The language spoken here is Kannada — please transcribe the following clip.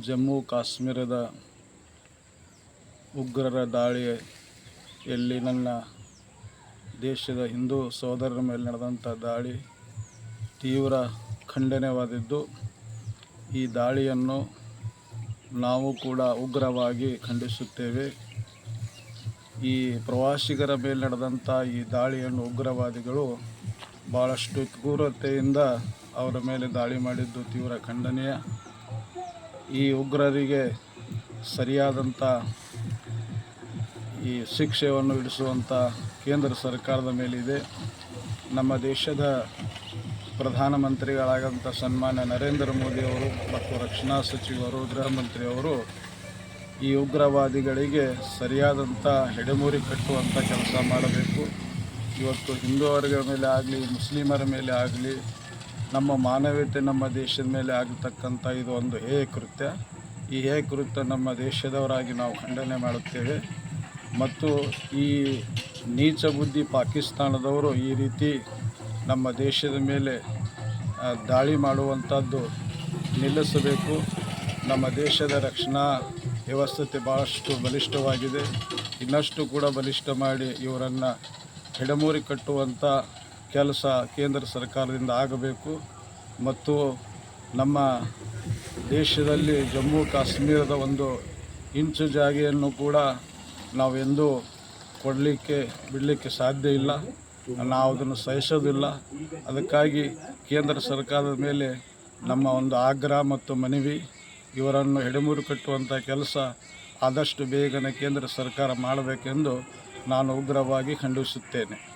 ಜಮ್ಮು ಕಾಶ್ಮೀರದ ಉಗ್ರರ ದಾಳಿಯಲ್ಲಿ ನನ್ನ ದೇಶದ ಹಿಂದೂ ಸೋದರರ ಮೇಲೆ ನಡೆದಂಥ ದಾಳಿ ತೀವ್ರ ಖಂಡನೆಯವಾದಿದ್ದು. ಈ ದಾಳಿಯನ್ನು ನಾವು ಕೂಡ ಉಗ್ರವಾಗಿ ಖಂಡಿಸುತ್ತೇವೆ. ಈ ಪ್ರವಾಸಿಗರ ಮೇಲೆ ನಡೆದಂಥ ಈ ದಾಳಿಯನ್ನು ಉಗ್ರವಾದಿಗಳು ಭಾಳಷ್ಟು ಕ್ರೂರತೆಯಿಂದ ಅವರ ಮೇಲೆ ದಾಳಿ ಮಾಡಿದ್ದು ತೀವ್ರ ಖಂಡನೀಯ. ಈ ಉಗ್ರರಿಗೆ ಸರಿಯಾದಂಥ ಈ ಶಿಕ್ಷೆಯನ್ನು ಇಡಿಸುವಂಥ ಕೇಂದ್ರ ಸರ್ಕಾರದ ಮೇಲಿದೆ. ನಮ್ಮ ದೇಶದ ಪ್ರಧಾನಮಂತ್ರಿಗಳಾದಂಥ ಸನ್ಮಾನ್ಯ ನರೇಂದ್ರ ಮೋದಿಯವರು ಮತ್ತು ರಕ್ಷಣಾ ಸಚಿವರು, ಗೃಹ ಮಂತ್ರಿಯವರು ಈ ಉಗ್ರವಾದಿಗಳಿಗೆ ಸರಿಯಾದಂಥ ಹೆಡೆಮೂರಿ ಕಟ್ಟುವಂಥ ಕೆಲಸ ಮಾಡಬೇಕು. ಇವತ್ತು ಹಿಂದೂ ವರ್ಗದ ಮೇಲೆ ಆಗಲಿ, ಮುಸ್ಲಿಮರ ಮೇಲೆ ಆಗಲಿ ನಮ್ಮ ಮಾನವೀಯತೆ ನಮ್ಮ ದೇಶದ ಮೇಲೆ ಆಗತಕ್ಕಂಥ ಇದು ಒಂದು ಹೇ ಕೃತ್ಯ. ಈ ಹೇ ಕೃತ್ಯ ನಮ್ಮ ದೇಶದವರಾಗಿ ನಾವು ಖಂಡನೆ ಮಾಡುತ್ತೇವೆ. ಮತ್ತು ಈ ನೀಚ ಬುದ್ಧಿ ಪಾಕಿಸ್ತಾನದವರು ಈ ರೀತಿ ನಮ್ಮ ದೇಶದ ಮೇಲೆ ದಾಳಿ ಮಾಡುವಂಥದ್ದು ನಿಲ್ಲಿಸಬೇಕು. ನಮ್ಮ ದೇಶದ ರಕ್ಷಣಾ ವ್ಯವಸ್ಥೆ ಭಾಳಷ್ಟು ಬಲಿಷ್ಠವಾಗಿದೆ. ಇನ್ನಷ್ಟು ಕೂಡ ಬಲಿಷ್ಠ ಮಾಡಿ ಇವರನ್ನು ಹೆಡಮೂರಿ ಕಟ್ಟುವಂಥ ಕೆಲಸ ಕೇಂದ್ರ ಸರ್ಕಾರದಿಂದ ಆಗಬೇಕು. ಮತ್ತು ನಮ್ಮ ದೇಶದಲ್ಲಿ ಜಮ್ಮು ಕಾಶ್ಮೀರದ ಒಂದು ಇಂಚು ಜಾಗೆಯನ್ನು ಕೂಡ ನಾವೆಂದೂ ಕೊಡಲಿಕ್ಕೆ, ಬಿಡಲಿಕ್ಕೆ ಸಾಧ್ಯ ಇಲ್ಲ. ನಾವು ಅದನ್ನು ಸಹಿಸೋದಿಲ್ಲ. ಅದಕ್ಕಾಗಿ ಕೇಂದ್ರ ಸರ್ಕಾರದ ಮೇಲೆ ನಮ್ಮ ಒಂದು ಆಗ್ರಹ ಮತ್ತು ಮನವಿ, ಇವರನ್ನು ಹೆಡೆಮೂರು ಕಟ್ಟುವಂಥ ಕೆಲಸ ಆದಷ್ಟು ಬೇಗನೆ ಕೇಂದ್ರ ಸರ್ಕಾರ ಮಾಡಬೇಕೆಂದು ನಾನು ಉಗ್ರವಾಗಿ ಖಂಡಿಸುತ್ತೇನೆ.